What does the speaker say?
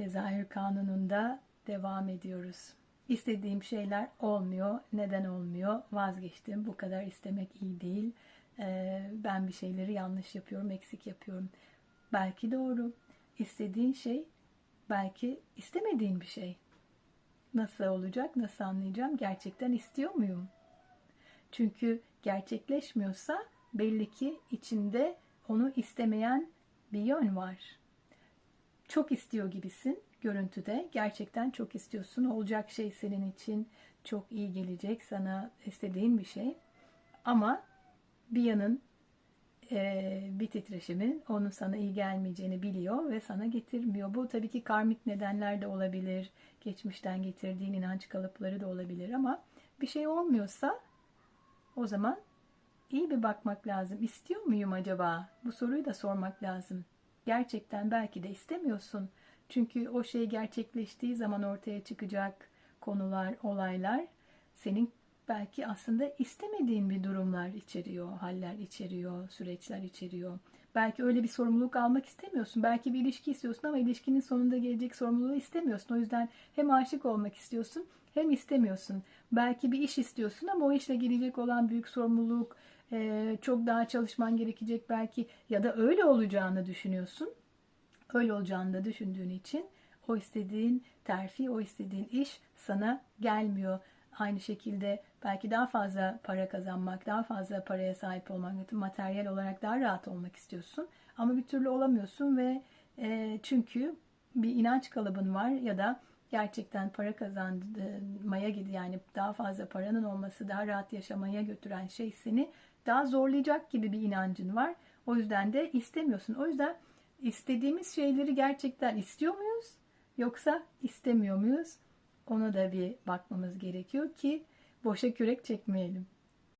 Tezahür kanununda devam ediyoruz. İstediğim şeyler olmuyor. Neden olmuyor? Vazgeçtim. Bu kadar istemek iyi değil. Ee, ben bir şeyleri yanlış yapıyorum, eksik yapıyorum. Belki doğru. İstediğin şey belki istemediğin bir şey. Nasıl olacak? Nasıl anlayacağım? Gerçekten istiyor muyum? Çünkü gerçekleşmiyorsa belli ki içinde onu istemeyen bir yön var. Çok istiyor gibisin görüntüde. Gerçekten çok istiyorsun. Olacak şey senin için çok iyi gelecek. Sana istediğin bir şey. Ama bir yanın e, bir titreşimin onun sana iyi gelmeyeceğini biliyor ve sana getirmiyor. Bu tabii ki karmik nedenler de olabilir. Geçmişten getirdiğin inanç kalıpları da olabilir ama bir şey olmuyorsa o zaman iyi bir bakmak lazım. İstiyor muyum acaba? Bu soruyu da sormak lazım. Gerçekten belki de istemiyorsun. Çünkü o şey gerçekleştiği zaman ortaya çıkacak konular, olaylar senin belki aslında istemediğin bir durumlar içeriyor, haller içeriyor, süreçler içeriyor. Belki öyle bir sorumluluk almak istemiyorsun. Belki bir ilişki istiyorsun ama ilişkinin sonunda gelecek sorumluluğu istemiyorsun. O yüzden hem aşık olmak istiyorsun hem istemiyorsun. Belki bir iş istiyorsun ama o işle gelecek olan büyük sorumluluk, çok daha çalışman gerekecek belki ya da öyle olacağını düşünüyorsun. Öyle olacağını da düşündüğün için o istediğin terfi, o istediğin iş sana gelmiyor. Aynı şekilde belki daha fazla para kazanmak, daha fazla paraya sahip olmak, materyal olarak daha rahat olmak istiyorsun. Ama bir türlü olamıyorsun ve e, çünkü bir inanç kalıbın var ya da gerçekten para kazanmaya gidiyor yani daha fazla paranın olması daha rahat yaşamaya götüren şey seni daha zorlayacak gibi bir inancın var. O yüzden de istemiyorsun. O yüzden istediğimiz şeyleri gerçekten istiyor muyuz yoksa istemiyor muyuz? Ona da bir bakmamız gerekiyor ki boşa kürek çekmeyelim.